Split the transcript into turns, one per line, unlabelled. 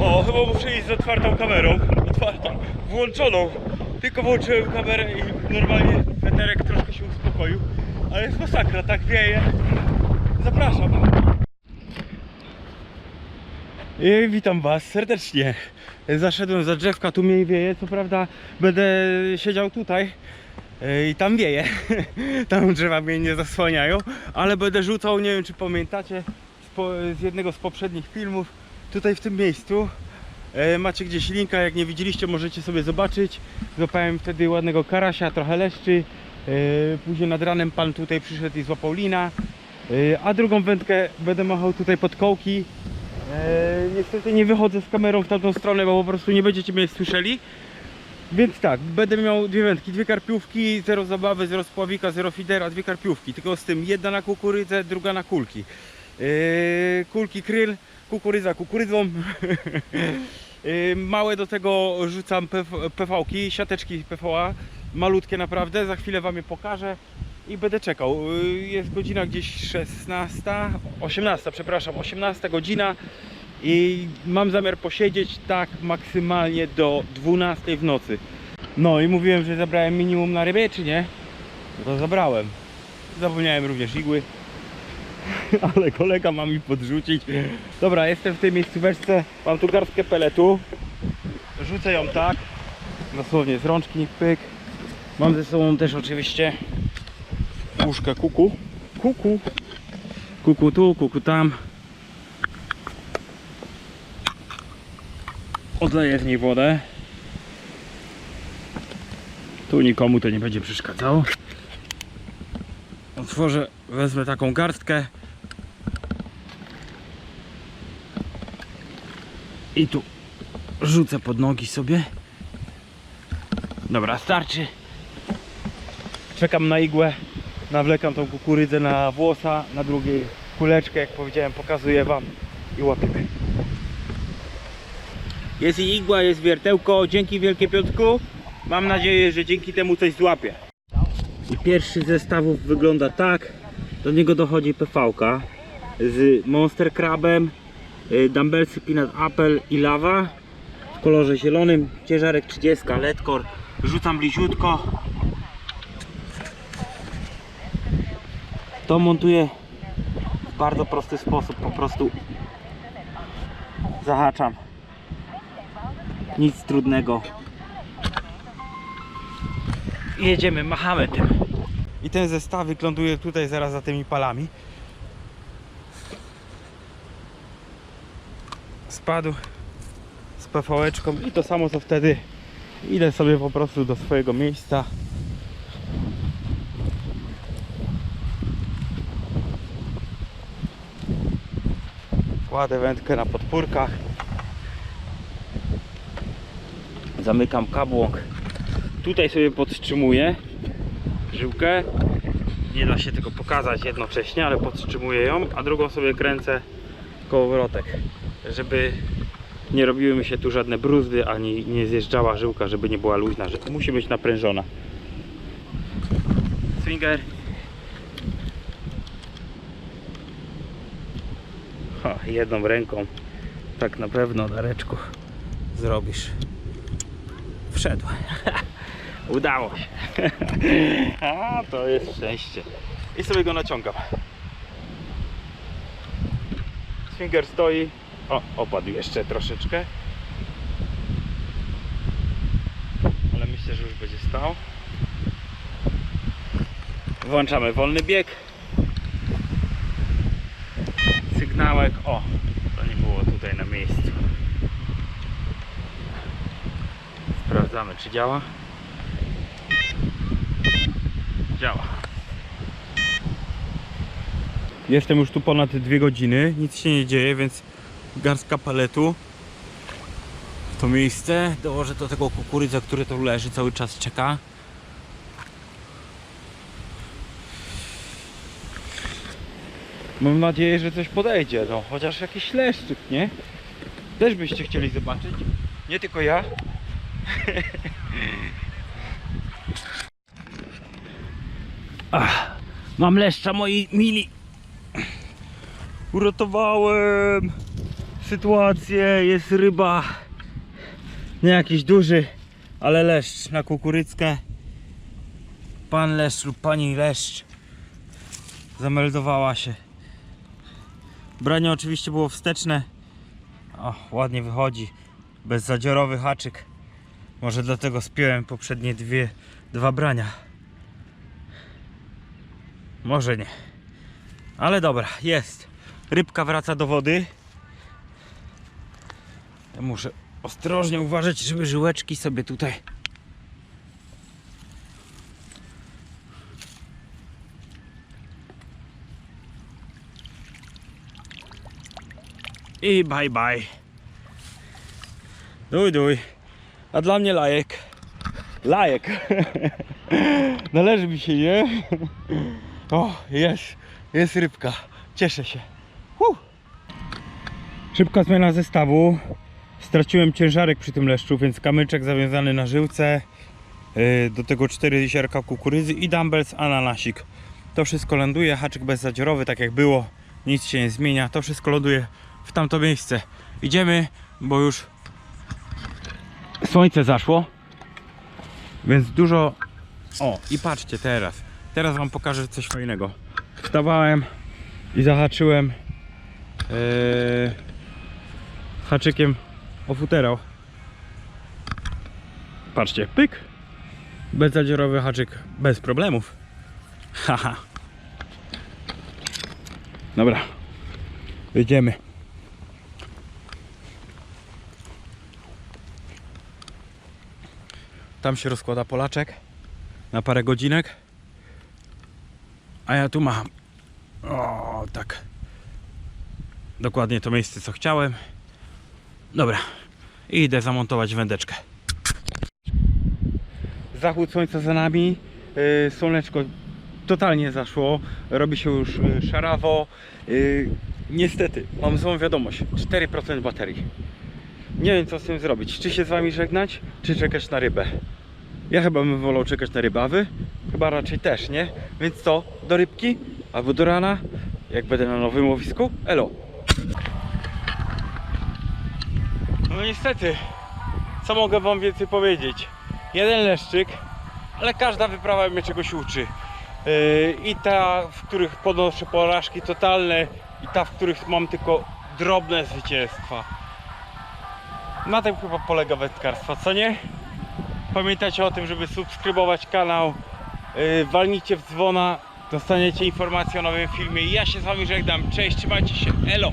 O, chyba muszę iść z otwartą kamerą. Otwartą, włączoną. Tylko włączyłem kamerę i normalnie weterek troszkę się uspokoił. Ale jest masakra, tak wieje. Zapraszam. I witam Was serdecznie. Zaszedłem za drzewka, tu mniej wieje. Co prawda będę siedział tutaj yy, i tam wieje. Tam drzewa mnie nie zasłaniają, ale będę rzucał, nie wiem czy pamiętacie, z, z jednego z poprzednich filmów, tutaj w tym miejscu. E, Macie gdzieś linka, jak nie widzieliście, możecie sobie zobaczyć. Złapałem wtedy ładnego karasia, trochę leszczy. E, Później nad ranem pan tutaj przyszedł i złapał lina. E, A drugą wędkę będę machał tutaj pod kołki. Niestety nie wychodzę z kamerą w tamtą stronę, bo po prostu nie będziecie mnie słyszeli. Więc tak, będę miał dwie wędki, dwie karpiówki, zero zabawy, zero spławika, zero fidera, dwie karpiówki. Tylko z tym jedna na kukurydzę, druga na kulki. Yy, kulki kryl, kukurydza kukurydzą. Yy, małe do tego rzucam PV-ki, siateczki PVA, malutkie naprawdę, za chwilę wam je pokażę i będę czekał. Yy, Jest godzina gdzieś 16, 18, przepraszam, 18 godzina i mam zamiar posiedzieć tak maksymalnie do 12 w nocy. No i mówiłem, że zabrałem minimum na rybę, czy nie? No to zabrałem. Zapomniałem również igły. Ale kolega ma mi podrzucić. Dobra, jestem w tej miejscóweczce. Mam tu garstkę peletu. Rzucę ją tak. Dosłownie z rączki, pyk. Mam ze sobą też oczywiście puszkę kuku. Kuku. Kuku tu, kuku tam. Odleję w niej wodę. Tu nikomu to nie będzie przeszkadzało. Otworzę, wezmę taką garstkę. I tu rzucę pod nogi sobie. Dobra, starczy. Czekam na igłę. Nawlekam tą kukurydzę na włosa, na drugiej kuleczkę, jak powiedziałem, pokazuję wam i łapiemy. Jest i igła, jest wiertełko. Dzięki wielkie Piotrku. Mam nadzieję, że dzięki temu coś złapię. I pierwszy zestawów wygląda tak. Do niego dochodzi PV-ka z Monster Crabem, Dumbbellsy Peanut Apple i Lava w kolorze zielonym. Ciężarek 30, Ledkor. Rzucam bliziutko. To montuję w bardzo prosty sposób. Po prostu zahaczam. Nic trudnego. Jedziemy, machamy tym. I ten zestawik ląduje tutaj zaraz za tymi palami. Spadł z PV-eczką i to samo co wtedy. Idę sobie po prostu do swojego miejsca. Kładę wędkę na podpórkach. Zamykam kabłok. Tutaj sobie podtrzymuję żyłkę. Nie da się tego pokazać jednocześnie, ale podtrzymuję ją, a drugą sobie kręcę kołowrotek, żeby nie robiły mi się tu żadne bruzdy, ani nie zjeżdżała żyłka, żeby nie była luźna, że musi być naprężona. Swinger. Ha, jedną ręką tak na pewno Dareczku zrobisz. Wszedł. Udało się. A, to jest szczęście. I sobie go naciągam. Swinger stoi. O, opadł jeszcze troszeczkę. Ale myślę, że już będzie stał. Włączamy wolny bieg. Sygnałek. O, to nie było tutaj na miejscu. Sprawdzamy, czy działa. Działa. Jestem już tu ponad dwie godziny, nic się nie dzieje, więc garstka paletu w to miejsce. Dołożę do tego kukurydza, który tu leży, cały czas czeka. Mam nadzieję, że coś podejdzie, no chociaż jakiś leszczyk, nie? Też byście chcieli zobaczyć, nie tylko ja. Ach, mam leszcza moi mili. Uratowałem. sytuację, jest ryba, nie jakiś duży, ale leszcz na kukuryckę. Pan leszcz lub pani leszcz zameldowała się. Branie oczywiście było wsteczne. O, ładnie wychodzi. Bezzadziorowy haczyk. Może dlatego spiąłem poprzednie dwie, dwa brania. Może nie. Ale dobra, jest. Rybka wraca do wody. Ja muszę ostrożnie uważać, żeby żyłeczki sobie tutaj. I bye bye. Duj, duj. A dla mnie lajek. Lajek. Należy mi się, nie? O, jest. Jest rybka. Cieszę się. Szybka zmiana zestawu. Straciłem ciężarek przy tym leszczu, więc kamyczek zawiązany na żyłce. Yy, Do tego cztery ziarka kukurydzy i dumbbells, ananasik. To wszystko ląduje, haczyk bezzadziorowy, tak jak było. Nic się nie zmienia. To wszystko ląduje w tamto miejsce. Idziemy, bo już słońce zaszło. Więc dużo. O, i patrzcie teraz. Teraz wam pokażę coś fajnego. Wstawałem i zahaczyłem yy, haczykiem o futerał. Patrzcie, pyk. Bezzadziorowy haczyk bez problemów. Haha. Dobra. Jedziemy. Tam się rozkłada polaczek na parę godzinek. A ja tu mam. O, tak. Dokładnie to miejsce, co chciałem. Dobra. Idę zamontować wędeczkę. Zachód słońca za nami. Yy, słoneczko totalnie zaszło. Robi się już yy, szarawo. Yy, niestety, mam złą wiadomość. 4% baterii. Nie wiem co z tym zrobić. Czy się z wami żegnać, czy czekać na rybę. Ja chyba bym wolał czekać na ryby, a wy? Chyba raczej też, nie? Więc co? Do rybki? Albo do rana? Jak będę na nowym łowisku? Elo! No niestety, co mogę wam więcej powiedzieć? Jeden leszczyk, ale każda wyprawa mnie czegoś uczy. Yy, I ta, w których ponoszę porażki totalne, i ta, w których mam tylko drobne zwycięstwa. Na tym chyba polega wędkarstwo, co nie? Pamiętajcie o tym, żeby subskrybować kanał. Yy, walnijcie w dzwona, dostaniecie informacje o nowym filmie. Ja się z wami żegnam. Cześć, trzymajcie się. Elo!